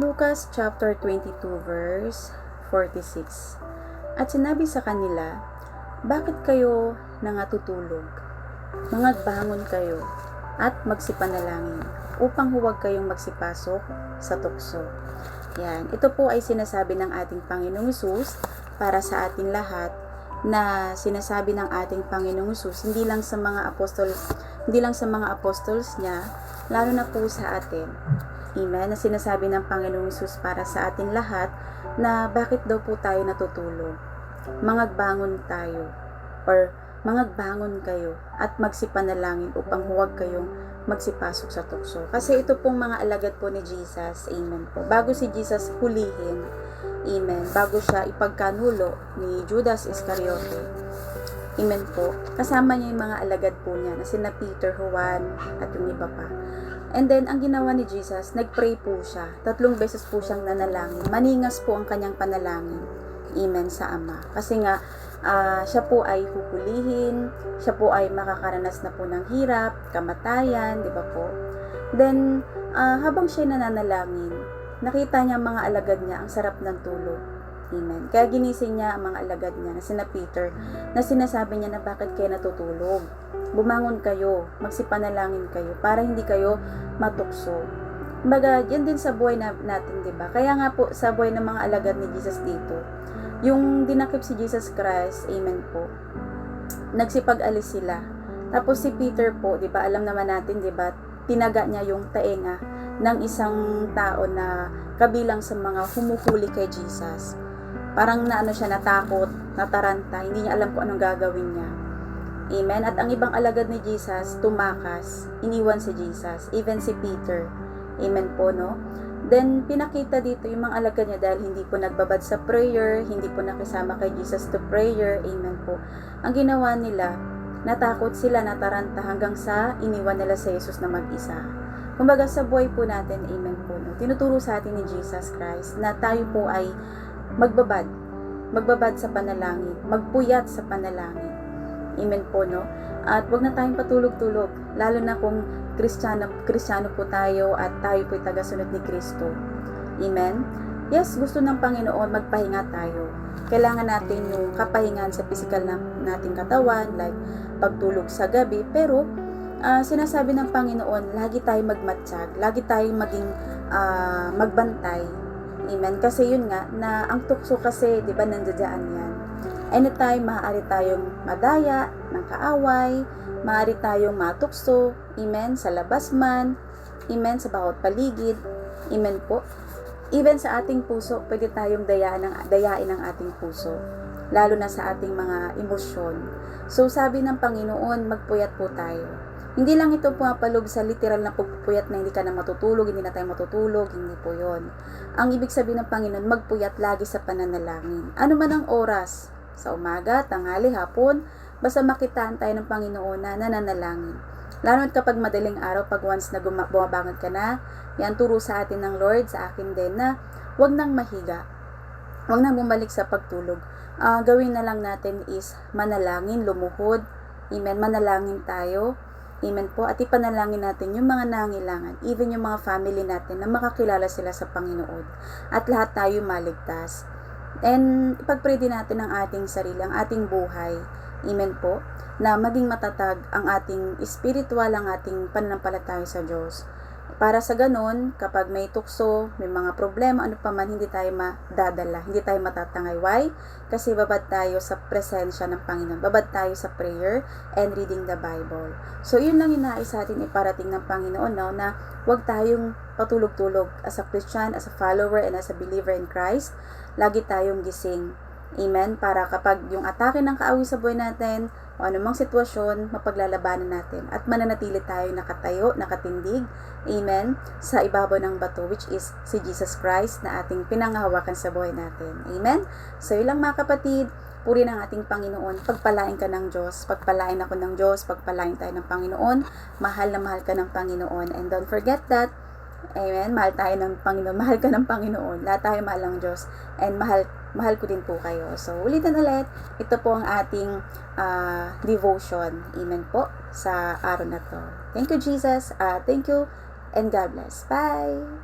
Lucas chapter 22 verse 46. At sinabi sa kanila, Bakit kayo nangatutulog? Mangagbangon kayo at magsipanalangin upang huwag kayong magsipasok sa tukso. Yan. Ito po ay sinasabi ng ating Panginoong Yesus para sa ating lahat na sinasabi ng ating Panginoong Yesus hindi lang sa mga apostol hindi lang sa mga apostles niya lalo na po sa atin Amen. Na sinasabi ng Panginoong Yesus para sa ating lahat na bakit daw po tayo natutulog. Mangagbangon tayo or mangagbangon kayo at magsipanalangin upang huwag kayong magsipasok sa tukso. Kasi ito pong mga alagad po ni Jesus. Amen po. Bago si Jesus hulihin, Amen. Bago siya ipagkanulo ni Judas Iscariote. Amen po. Kasama niya yung mga alagad po niya na sina Peter, Juan, at yung iba pa. And then, ang ginawa ni Jesus, nagpray po siya. Tatlong beses po siyang nanalangin. Maningas po ang kanyang panalangin. Amen sa Ama. Kasi nga, ah, siya po ay huhulihin, siya po ay makakaranas na po ng hirap, kamatayan, di ba po? Then, ah, habang siya nananalangin, nakita niya mga alagad niya, ang sarap ng tulog. Amen. Kaya ginising niya ang mga alagad niya na sina Peter na sinasabi niya na bakit kayo natutulog. Bumangon kayo, magsipanalangin kayo para hindi kayo matukso. Kumbaga, yan din sa buhay na, natin, di ba? Kaya nga po, sa buhay ng mga alagad ni Jesus dito, yung dinakip si Jesus Christ, amen po, nagsipag-alis sila. Tapos si Peter po, di ba, alam naman natin, di ba, tinaga niya yung taenga ng isang tao na kabilang sa mga humuhuli kay Jesus. Parang na ano siya, natakot, nataranta, hindi niya alam kung anong gagawin niya. Amen. At ang ibang alagad ni Jesus, tumakas, iniwan si Jesus, even si Peter. Amen po, no? Then, pinakita dito yung mga alagad niya dahil hindi po nagbabad sa prayer, hindi po nakisama kay Jesus to prayer. Amen po. Ang ginawa nila, natakot sila, nataranta hanggang sa iniwan nila sa Jesus na mag-isa. Kumbaga sa buhay po natin, amen po, no? tinuturo sa atin ni Jesus Christ na tayo po ay magbabad, magbabad sa panalangin, magpuyat sa panalangin. Amen po, no? At wag na tayong patulog-tulog, lalo na kung Kristiyano, Kristiyano po tayo at tayo po tagasunod ni Kristo. Amen? Yes, gusto ng Panginoon magpahinga tayo. Kailangan natin yung kapahingan sa physical na, nating katawan, like pagtulog sa gabi, pero ah, sinasabi ng Panginoon, lagi tayong magmatsyag, lagi tayong maging ah, magbantay. Amen. Kasi yun nga, na ang tukso kasi, di ba, nandiyan yan. Anytime, maaari tayong madaya ng kaaway, maaari tayong matukso, amen, sa labas man, amen, sa bawat paligid, amen po. Even sa ating puso, pwede tayong dayaan ng, dayain ang ating puso, lalo na sa ating mga emosyon. So, sabi ng Panginoon, magpuyat po tayo. Hindi lang ito pumapalog sa literal na pagpupuyat na hindi ka na matutulog, hindi na tayo matutulog, hindi po yon. Ang ibig sabihin ng Panginoon, magpuyat lagi sa pananalangin. Ano man ang oras, sa umaga, tanghali, hapon, basta makitaan tayo ng Panginoon na nananalangin. Lalo at kapag madaling araw, pag once na bumabangon ka na, yan turo sa atin ng Lord, sa akin din, na wag nang mahiga. Wag nang bumalik sa pagtulog. Ah, gawin na lang natin is manalangin, lumuhod. Amen. Manalangin tayo. Amen po. At ipanalangin natin yung mga nangailangan, even yung mga family natin na makakilala sila sa Panginoon. At lahat tayo maligtas. And ipag-pray din natin ang ating sarili, ang ating buhay. Amen po. Na maging matatag ang ating spiritual, ang ating pananampalataya sa Diyos. Para sa ganun, kapag may tukso, may mga problema, ano pa man, hindi tayo madadala, hindi tayo matatangay. Why? Kasi babad tayo sa presensya ng Panginoon. Babad tayo sa prayer and reading the Bible. So, yun lang yung nais sa atin iparating ng Panginoon, no? na huwag tayong patulog-tulog as a Christian, as a follower, and as a believer in Christ. Lagi tayong gising. Amen? Para kapag yung atake ng kaaway sa buhay natin, o anumang sitwasyon, mapaglalabanan natin. At mananatili tayo nakatayo, nakatindig, amen, sa ibabaw ng bato, which is si Jesus Christ na ating pinanghahawakan sa buhay natin. Amen? So, yun lang mga kapatid, puri ng ating Panginoon, pagpalain ka ng Diyos, pagpalain ako ng Diyos, pagpalain tayo ng Panginoon, mahal na mahal ka ng Panginoon. And don't forget that, Amen. Mahal tayo ng Panginoon. Mahal ka ng Panginoon. Lahat tayo mahal ng Diyos. And mahal, mahal ko din po kayo. So, ulitin ulit. Ito po ang ating ah, devotion. Amen po sa araw na to. Thank you, Jesus. Ah, thank you. And God bless. Bye.